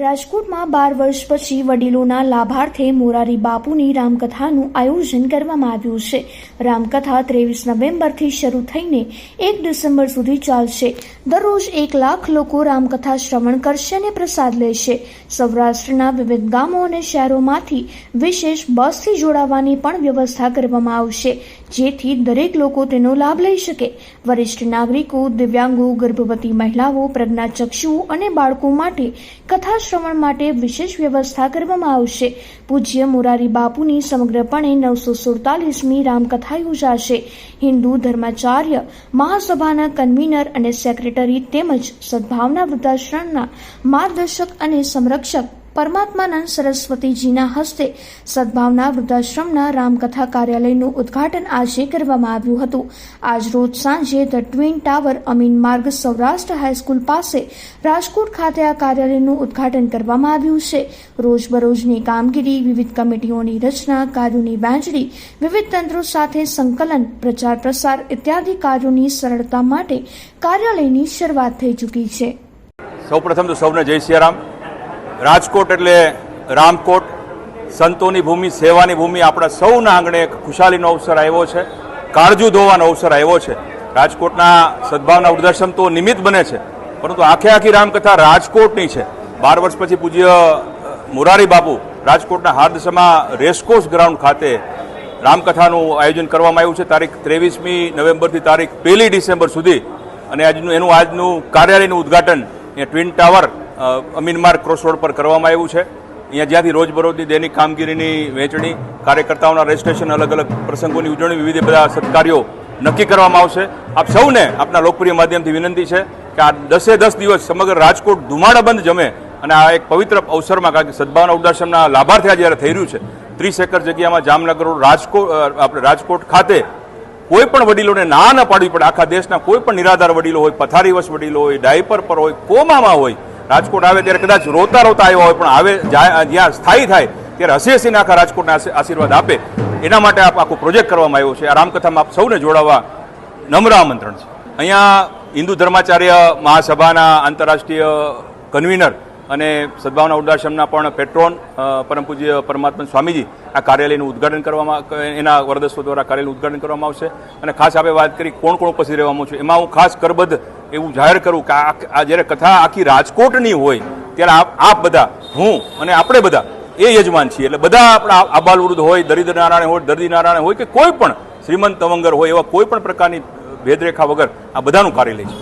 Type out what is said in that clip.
રાજકોટમાં બાર વર્ષ પછી વડીલોના લાભાર્થે મોરારી બાપુની રામકથાનું આયોજન કરવામાં આવ્યું છે. રામકથા ત્રેવીસ નવેમ્બરથી શરૂ થઈને એક ડિસેમ્બર સુધી ચાલશે. દરરોજ એક લાખ લોકો રામકથા શ્રવણ કરશે અને પ્રસાદ લેશે. સૌરાષ્ટ્રના વિવિધ ગામો અને શહેરોમાંથી વિશેષ બસથી જોડાવાની પણ વ્યવસ્થા કરવામાં આવશે, જેથી દરેક લોકો તેનો લાભ લઈ શકે. વરિષ્ઠ નાગરિકો, દિવ્યાંગો, ગર્ભવતી મહિલાઓ, પ્રજ્ઞાચક્ષુઓ અને બાળકો માટે કથા શ્રવણ માટે વિશેષ વ્યવસ્થા કરવામાં આવશે. પૂજ્ય મોરારી બાપુની સમગ્રપણે નવસો સુડતાલીસમી રામકથા યોજાશે. હિન્દુ ધર્માચાર્ય, મહાસભાના કન્વીનર અને સેક્રેટરી તેમજ સદભાવના વૃદ્ધાશ્રમના માર્ગદર્શક અને સંરક્ષક પરમાત્માનંદ સરસ્વતીજીના હસ્તે સદભાવના વૃદ્ધાશ્રમના રામકથા કાર્યાલયનું ઉદ્ઘાટન આજે કરવામાં આવ્યું હતું. આજ રોજ સાંજે ધ ટ્વિન ટાવર અમીન માર્ગ સૌરાષ્ટ્ર હાઈસ્કૂલ પાસે રાજકોટ ખાતે આ કાર્યાલયનું ઉદ્ઘાટન કરવામાં આવ્યું છે. રોજબરોજની કામગીરી, વિવિધ કમિટીઓની રચના, કાર્યોની વહેંચણી વિવિધ તંત્રો સાથે સંકલન, પ્રચાર પ્રસાર ઇત્યાદિ કાર્યોની સરળતા માટે કાર્યાલયની શરૂઆત થઈ ચૂકી છે. સૌપ્રથમ તો સૌને જય સિયારામ. રાજકોટ એટલે રામકોટ, સંતોની ભૂમિ, સેવાની ભૂમિ આપણા સૌના આંગણે એક ખુશાલીનો અવસર આવ્યો છે, કાળજુ ધોવાનો અવસર આવ્યો છે. રાજકોટના સદભાવના વૃદ્ધાશ્રમ તો નિમિત્ત બને છે, પરંતુ આખે આખી રામકથા રાજકોટની છે. બાર વર્ષ પછી પૂજ્ય મોરારી બાપુ રાજકોટના હાર્દસમાં રેસકોર્સ ગ્રાઉન્ડ ખાતે રામકથાનું આયોજન કરવામાં આવ્યું છે. તારીખ ત્રેવીસમી નવેમ્બરથી તારીખ પહેલી ડિસેમ્બર સુધી. અને આજનું, એનું આજનું કાર્યાલયનું ઉદ્ઘાટન એ twin tower Amin Marg cross road પર કરવામાં આવ્યું છે. અહીંયા જ્યાંથી રોજબરોજની દૈનિક કામગીરીની વહેંચણી, કાર્યકર્તાઓના રજિસ્ટ્રેશન અલગ અલગ પ્રસંગોની ઉજવણી, વિવિધ બધા સત્કાર્યો નક્કી કરવામાં આવશે. આપ સૌને આપના લોકપ્રિય માધ્યમથી વિનંતી છે કે આ દસે દસ દિવસ સમગ્ર રાજકોટ ધુમાડાબંધ જમે અને આ એક પવિત્ર અવસરમાં કારણ કે સદભાવના ઉદાસનના લાભાર્થી જ્યારે થઈ રહ્યું છે, ત્રીસ એકર જગ્યામાં જામનગર રાજકોટ આપણે રાજકોટ ખાતે કોઈ પણ વડીલોને ના ના પાડવી પડે. આખા દેશના કોઈ પણ નિરાધાર વડીલો હોય, પથારીવશ વડીલો હોય, ડાયપર પર હોય, કોમામાં હોય રાજકોટ આવે ત્યારે કદાચ રોતા રોતા આવ્યા હોય, પણ આવે જાય- સ્થાયી થાય, ત્યારે હસી હસીને આખા રાજકોટના આશીર્વાદ આપે. એના માટે આપ આખો પ્રોજેક્ટ કરવામાં આવ્યો છે. આ રામકથામાં આપ સૌને જોડાવા નમ્ર આમંત્રણ છે. અહીંયા હિન્દુ ધર્માચાર્ય મહાસભાના આંતરરાષ્ટ્રીય કન્વીનર અને સદભાવના ઉદ્દાશ્રમના પણ પેટ્રોન પરમપૂજ્ય પરમ પૂજ્ય પરમાત્મા સ્વામીજી આ કાર્યાલયનું ઉદ્ઘાટન કરવામાં એના વરદસ્વ દ્વારા કાર્યાલયનું ઉદ્ઘાટન કરવામાં આવશે. અને ખાસ આપણે વાત કરી કોણ કોણ ઉપસ્થિત રહેવાનું છે એમાં હું ખાસ કરબદ્ધ એવું જાહેર કરું કે આ જ્યારે કથા આખી રાજકોટની હોય, ત્યારે આપ બધા, હું અને આપણે બધા એ યજમાન છીએ. એટલે બધા આપણા આબાલ વૃદ્ધ હોય, દરિદ્ર નારાયણ હોય, દર્દી નારાયણ હોય કે કોઈ પણ શ્રીમંત તવંગર હોય, એવા કોઈ પણ પ્રકારની ભેદરેખા વગર આ બધાનું કાર્યાલય છે.